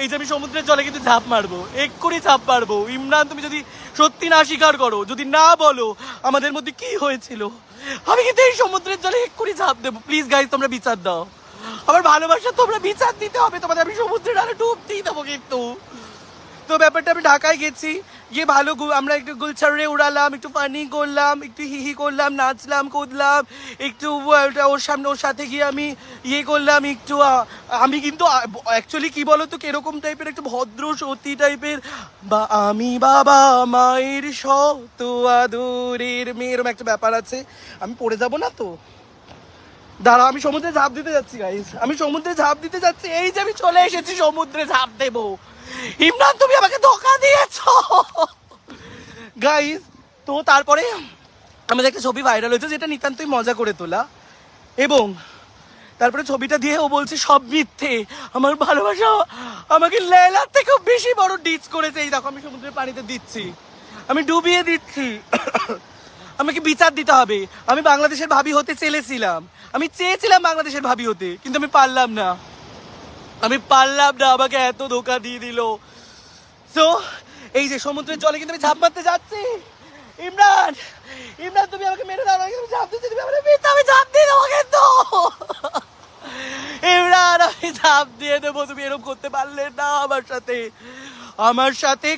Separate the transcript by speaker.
Speaker 1: এই যে আমি সমুদ্রের জলে কিন্তু ঝাঁপ মারবো, এক্ষুনি ঝাঁপ মারবো। ইমরান, তুমি যদি সত্যি না স্বীকার করো, যদি না বলো আমাদের মধ্যে কি হয়েছিল, আমি কিন্তু এই সমুদ্রের জলে এক্ষুনি ঝাঁপ দেবো। প্লিজ গাইজ তোমরা বিচার দাও। আমার ভালোবাসা, তোমরা বিচার দিতে হবে। তোমাদের আমি সমুদ্রের আরে ডুব দিয়ে দেবো কিন্তু। তো ব্যাপারটা আমি ঢাকায় গেছি গিয়ে ভালো আমরা একটু গুলছাড়ে উড়ালাম, একটু ফানি করলাম, একটু হিহি করলাম, নাচলাম, কুদলাম, একটু ওর সামনে ওর সাথে গিয়ে আমি ইয়ে করলাম, একটু আমি কিন্তু অ্যাকচুয়ালি কি বলতো, কীরকম টাইপের একটু ভদ্র সতী টাইপের বা আমি বাবা মায়ের শত আদরের মেয়ে, এরকম একটা ব্যাপার আছে। আমি পড়ে যাব না তো। দাঁড়া আমি সমুদ্রে ঝাঁপ দিতে যাচ্ছি গাইস আমি সমুদ্রে ঝাঁপ দিতে যাচ্ছি, এই যে আমি চলে এসেছি, সমুদ্রে ঝাঁপ দেবো। ইমরান, তুমি আমাকে ধোকা দিয়েছ। গাইস তো তারপরে আমাদের একটা ছবি ভাইরাল হয়েছে, যেটা নিতান্তই মজা করে তোলা। এবং তারপরে ছবিটা দিয়ে ও বলছে, সব মিথ্যে। আমার ভালোবাসা আমাকে লেলার থেকেও বেশি বড় ডিচ করেছে। এই দেখো, আমি সমুদ্রের পানিতে দিচ্ছি। আমি ডুবিয়ে দিচ্ছি। আমাকে বিচার দিতে হবে। আমি বাংলাদেশের ভাবি হতে চেয়েছিলাম। আমি চেয়েছিলাম বাংলাদেশের ভাবি হতে, কিন্তু আমি পারলাম না। আমি পারলাম না, আমাকে এত ধোকা দিয়ে দিল। তো এই যে সমুদ্রের জলে কিন্তু আমি ঝাঁপ মারতে যাচ্ছি। ইমরান ইমরান, তুমি আমাকে মেরে দাও তুমি ঝাঁপ দিচ্ছি, তুমি আমাকে মেরে আমি ঝাঁপ দিয়ে দেবো কিন্তু। ইমরান, আমি ঝাঁপ দিয়ে দেবো, তুমি এরকম করতে পারলে না আমার সাথে। আমার সাথে